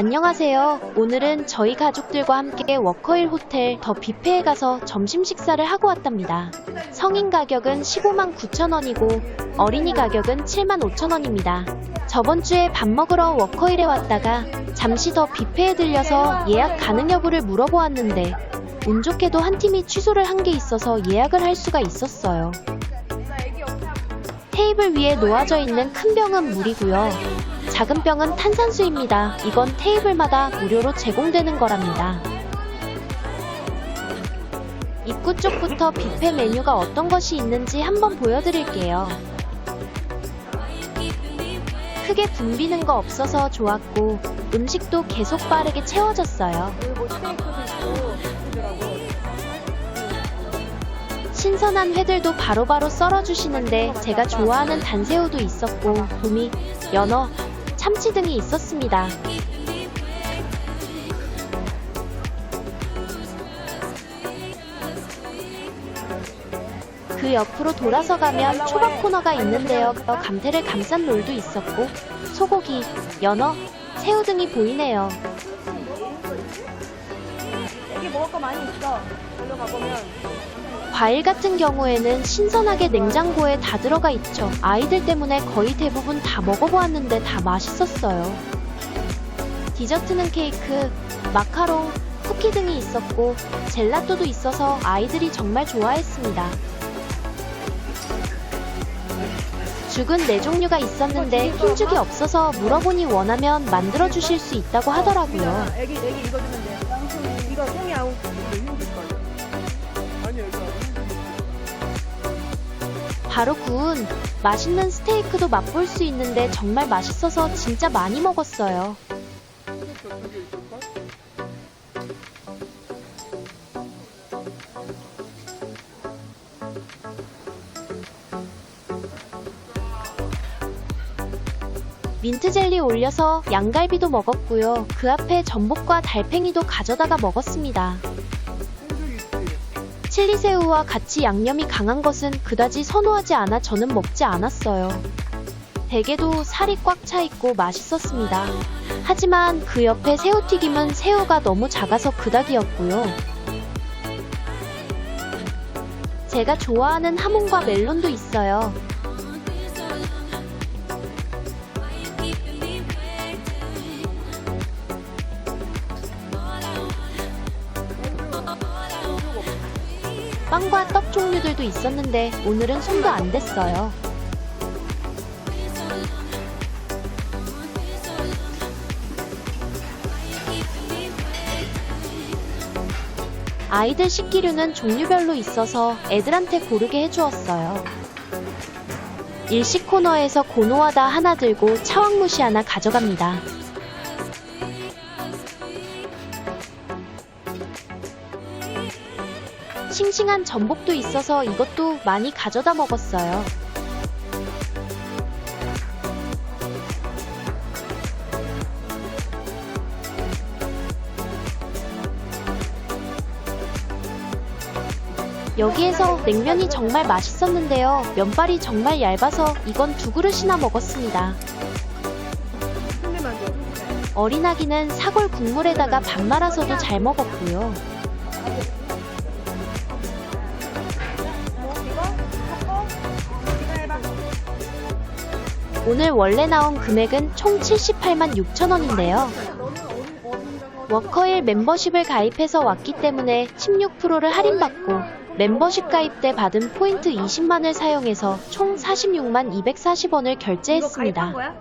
안녕하세요. 오늘은 저희 가족들과 함께 워커힐 호텔 더 뷔페에 가서 점심 식사를 하고 왔답니다. 성인 가격은 15만 9천 원이고 어린이 가격은 7만 5천 원입니다. 저번 주에 밥 먹으러 워커힐에 왔다가 잠시 더 뷔페에 들려서 예약 가능 여부를 물어보았는데 운 좋게도 한 팀이 취소를 한 게 있어서 예약을 할 수가 있었어요. 테이블 위에 놓아져 있는 큰 병은 물이고요. 작은 병은 탄산수입니다. 이건 테이블마다 무료로 제공되는 거랍니다. 입구 쪽부터 뷔페 메뉴가 어떤 것이 있는지 한번 보여드릴게요. 크게 붐비는 거 없어서 좋았고 음식도 계속 빠르게 채워졌어요. 신선한 회들도 바로바로 썰어주시는데 제가 좋아하는 단새우도 있었고 도미, 연어, 참치 등이 있었습니다. 그 옆으로 돌아서 가면 초밥 코너가 있는데요. 감태를 감싼 롤도 있었고 소고기, 연어, 새우 등이 보이네요. 먹을 거 많이 있어. 걸로 가보면. 과일 같은 경우에는 신선하게 냉장고에 다 들어가 있죠. 아이들 때문에 거의 대부분 다 먹어보았는데 다 맛있었어요. 디저트는 케이크, 마카롱, 쿠키 등이 있었고 젤라또도 있어서 아이들이 정말 좋아했습니다. 죽은 네 종류가 있었는데 흰죽이 없어서 물어보니 원하면 만들어 주실 수 있다고 하더라고요. 애기, 애기 이거 주면 돼. 이거 송이 아웃. 아니 여기 바로 구운 맛있는 스테이크도 맛볼 수 있는데 정말 맛있어서 진짜 많이 먹었어요. 저쪽에 있을까? 민트 젤리 올려서 양갈비도 먹었고요. 그 앞에 전복과 달팽이도 가져다가 먹었습니다. 칠리새우와 같이 양념이 강한 것은 그다지 선호하지 않아 저는 먹지 않았어요. 대게도 살이 꽉 차 있고 맛있었습니다. 하지만 그 옆에 새우튀김은 새우가 너무 작아서 그닥이었고요. 제가 좋아하는 하몽과 멜론도 있어요. 빵과 떡 종류들도 있었는데 오늘은 손도 안 댔어요. 아이들 식기류는 종류별로 있어서 애들한테 고르게 해주었어요. 일식 코너에서 고노하다 하나 들고 차왕무시 하나 가져갑니다. 싱싱한 전복도 있어서 이것도 많이 가져다 먹었어요. 여기에서 냉면이 정말 맛있었는데요. 면발이 정말 얇아서 이건 두 그릇이나 먹었습니다. 어린아기는 사골 국물에다가 밥 말아서도 잘 먹었고요. 오늘 원래 나온 금액은 총 78만 6천 원인데요. 워커힐 멤버십을 가입해서 왔기 때문에 16%를 할인받고 멤버십 가입 때 받은 포인트 20만을 사용해서 총 46만 240원을 이거 가입한 결제했습니다.